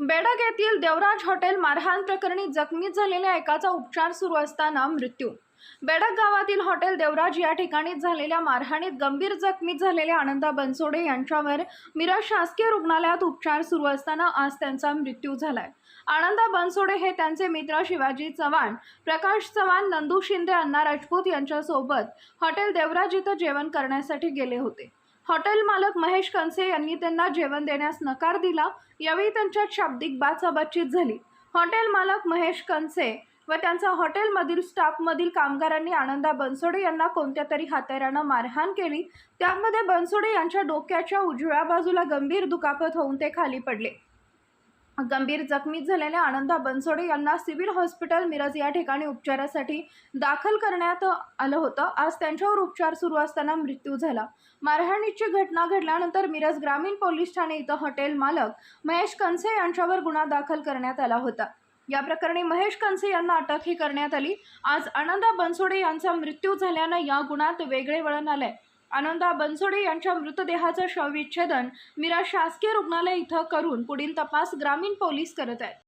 येथील देवराज हॉटेल मारहाण प्रकरणी जखमी झालेल्या एकाचा उपचार सुरू असताना मृत्यू. बेडक गावातील हॉटेल देवराज या ठिकाणी झालेल्या मारहाणीत गंभीर जखमी झालेल्या आनंदा बनसोडे यांच्यावर मिरज शासकीय रुग्णालयात उपचार सुरू असताना आज त्यांचा मृत्यू झालाय. आनंदा बनसोडे हे त्यांचे मित्र शिवाजी चव्हाण प्रकाश चव्हाण नंदू शिंदे अण्णा राजपूत यांच्यासोबत हॉटेल देवराज इथं जेवण करण्यासाठी गेले होते. हॉटेल मालक महेश कनसे यांनी त्यांना जेवण देण्यास नकार दिला. यावेळी त्यांच्यात शाब्दिक बाचाबाचीत झाली. हॉटेल मालक महेश कनसे व त्यांचा हॉटेलमधील स्टाफमधील कामगारांनी आनंदा बनसोडे यांना कोणत्या तरी हातेऱ्यानं मारहाण केली. त्यामध्ये बनसोडे यांच्या डोक्याच्या उजव्या बाजूला गंभीर दुखापत होऊन ते खाली पडले. गंभीर जखमी झालेल्या आनंदा बनसोडे यांना सिव्हिल हॉस्पिटल मिरज या ठिकाणी उपचारासाठी दाखल करण्यात आलं होतं. आज त्यांच्यावर उपचार सुरू असताना मृत्यू झाला. मारहाणीची घटना घडल्यानंतर मिरज ग्रामीण पोलीस ठाणे इथं हॉटेल मालक महेश कनसे यांच्यावर गुन्हा दाखल करण्यात आला होता. या प्रकरणी महेश कनसे यांना अटकही करण्यात आली. आज आनंदा बनसोडे यांचा मृत्यू झाल्यानं या गुन्हात वेगळे वळण आलंय. आनंदा बनसोडे यांच्या मृतदेहाचं शवविच्छेदन मीरा शासकीय रुग्णालय इथं करून पुढील तपास ग्रामीण पोलीस करत आहेत.